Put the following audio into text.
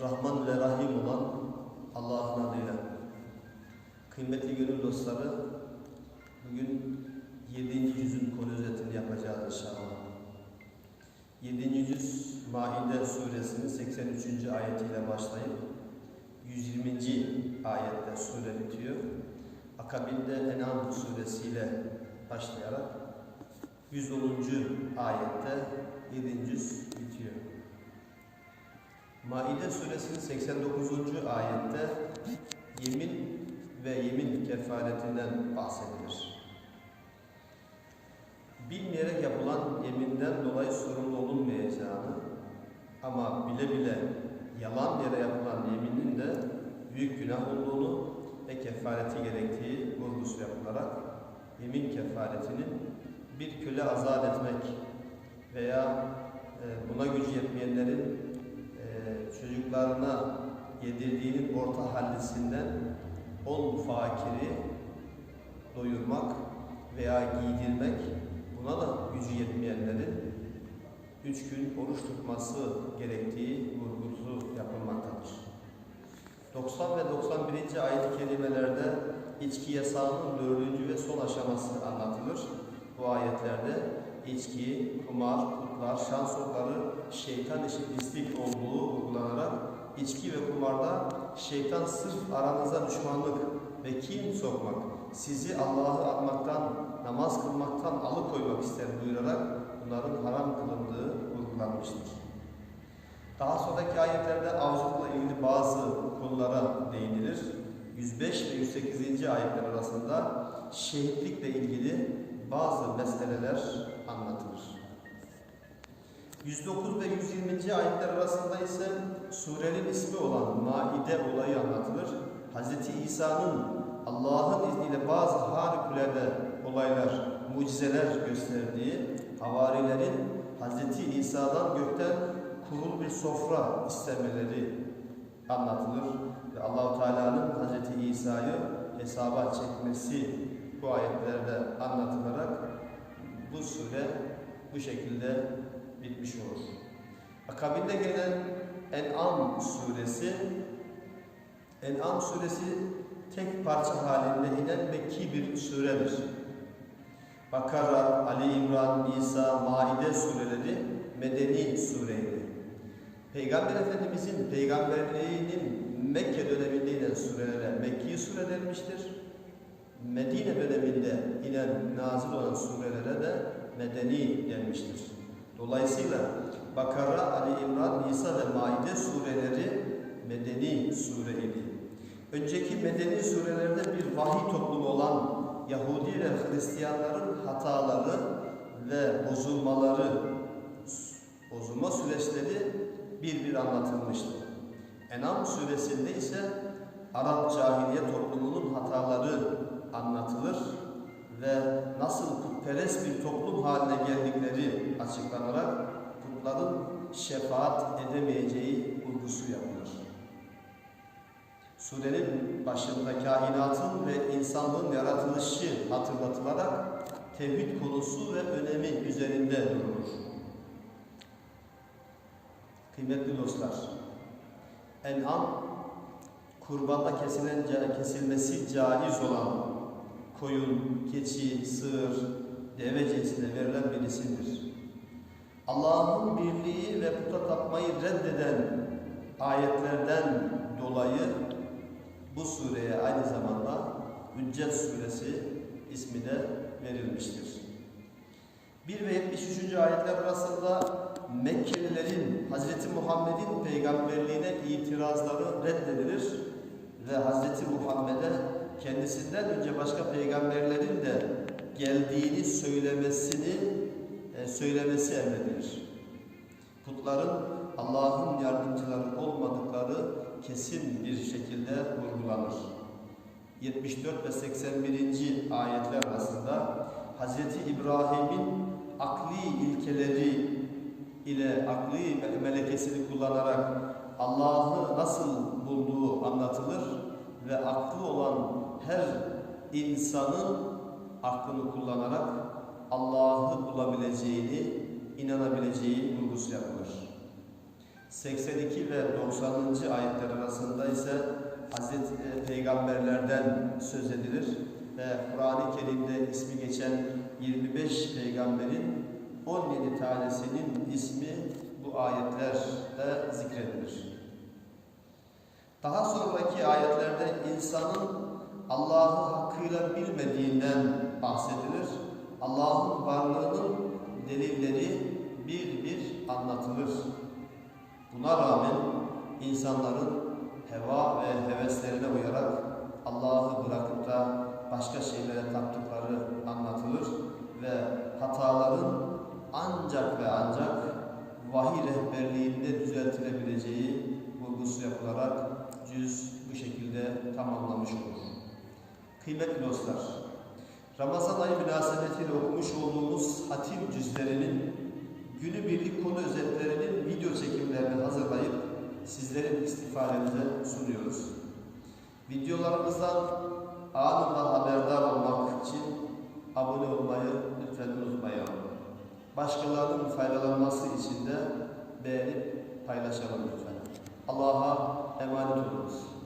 Rahman ve Rahim olan Allah'ın adıyla. Kıymetli gönül dostları, bugün 7. yüzün konu özetini yapacağız inşallah. 7. yüz Maide suresinin 83. ayetiyle başlayıp 120. ayette sure bitiyor. Akabinde En'am suresiyle başlayarak 110. ayette 7. yüz bitiyor. Maide suresinin 89. ayette yemin ve yemin kefaretinden bahsedilir. Bilmeyerek yapılan yeminden dolayı sorumlu olunmayacağını ama bile bile yalan yere yapılan yeminin de büyük günah olduğunu ve kefareti gerektiği vurgusu yapılarak yemin kefaretinin bir köle azat etmek veya buna gücü yetmeyenlerin çocuklarına yedirdiğinin orta hallisinden on fakiri doyurmak veya giydirmek buna da gücü yetmeyenlerin üç gün oruç tutması gerektiği vurgusu yapılmaktadır. 90 ve 91. ayet-i kerimelerde içki yasağının dördüncü ve son aşaması anlatılır. Bu ayetlerde içki, kumar, kutlar, şans okları, şeytan işi pislik olduğu vurgulanarak içki ve kumarda şeytan sırf aranıza düşmanlık ve kin sokmak, sizi Allah'ı anmaktan, namaz kılmaktan alıkoymak ister buyurarak bunların haram kılındığı vurgulanmıştır. Daha sonraki ayetlerde avcılıkla ilgili bazı konulara değinilir. 105 ve 108. ayetler arasında şehitlikle ilgili bazı meseleler anlatılır. 109 ve 120. ayetler arasında ise surenin ismi olan Maide olayı anlatılır. Hz. İsa'nın Allah'ın izniyle bazı harikulade olaylar, mucizeler gösterdiği havarilerin Hz. İsa'dan gökten kurul bir sofra istemeleri anlatılır ve Allahu Teala'nın Hz. İsa'yı hesaba çekmesi bu ayetlerde anlatılarak bu sure bu şekilde bitmiş olur. Akabinde gelen En'am suresi En'am suresi tek parça halinde inen Mekki bir suredir. Bakara, Ali İmran, İsa, Maide sureleri Medeni sureydi. Peygamber Efendimizin peygamberliğinin Mekke döneminde inen surelere Mekki sure denmiştir. Medine döneminde inen nazil olan surelere de Medeni denmiştir. Dolayısıyla Bakara, Ali İmran, Nisa ve Maide sureleri Medeni sureydi. Önceki Medeni surelerde bir vahiy toplumu olan Yahudi ve Hristiyanların hataları ve bozulmaları, bozulma süreçleri bir bir anlatılmıştır. Enam suresinde ise Arap cahiliye toplumunun hataları anlatılır ve nasıl putperest bir toplum haline geldikleri açıklanarak putların şefaat edemeyeceği vurgusu yapılır. Surenin başında kainatın ve insanlığın yaratılışı hatırlatılarak tevhid konusu ve önemi üzerinde durulur. Kıymetli dostlar, En'am kurbanda kesilen, kesilmesi caiz olan koyun, keçi, sığır, deve cinsine verilen bir isimdir. Allah'ın birliği ve puta tapmayı reddeden ayetlerden dolayı bu sureye aynı zamanda Hüccet suresi ismi de verilmiştir. 1 ve 73. ayetler arasında Mekkelilerin Hz. Muhammed'in peygamberliğine itirazları reddedilir ve Hz. Muhammed'e kendisinden önce başka peygamberlerin de geldiğini söylemesini e, söylemesi emredilir. Putların Allah'ın yardımcıları olmadıkları kesin bir şekilde vurgulanır. 74 ve 81. ayetler arasında Hz. İbrahim'in akli ilkeleri ile akli melekesini kullanarak Allah'ı nasıl bulduğu anlatılır ve aklı olan her insanın aklını kullanarak Allah'ı bulabileceğini, inanabileceği vurgusu yapılır. 82 ve 90. ayetler arasında ise Hazreti Peygamberlerden söz edilir ve Kur'an-ı Kerim'de ismi geçen 25 peygamberin 17 tanesinin ismi bu ayetlerde zikredilir. Daha sonraki ayetlerde insanın Allah'ı hakkıyla bilmediğinden bahsedilir. Allah'ın varlığının delilleri bir bir anlatılır. Buna rağmen insanların heva ve heveslerine uyarak Allah'ı bırakıp da başka şeylere taptıkları anlatılır ve hataların ancak ve ancak vahiy rehberliğinde düzeltilebileceği vurgusu yapılarak cüz bu şekilde tamamlamış olur. Kıymetli dostlar, Ramazan ayı münasebetiyle okumuş olduğumuz hatim cüzlerinin günübirlik konu özetlerinin video çekimlerini hazırlayıp sizlerin istifadenize sunuyoruz. Videolarımızdan anında haberdar olmak için abone olmayı lütfen unutmayalım. Başkalarının faydalanması için de beğenip paylaşalım lütfen. Allah'a emanet olunuz.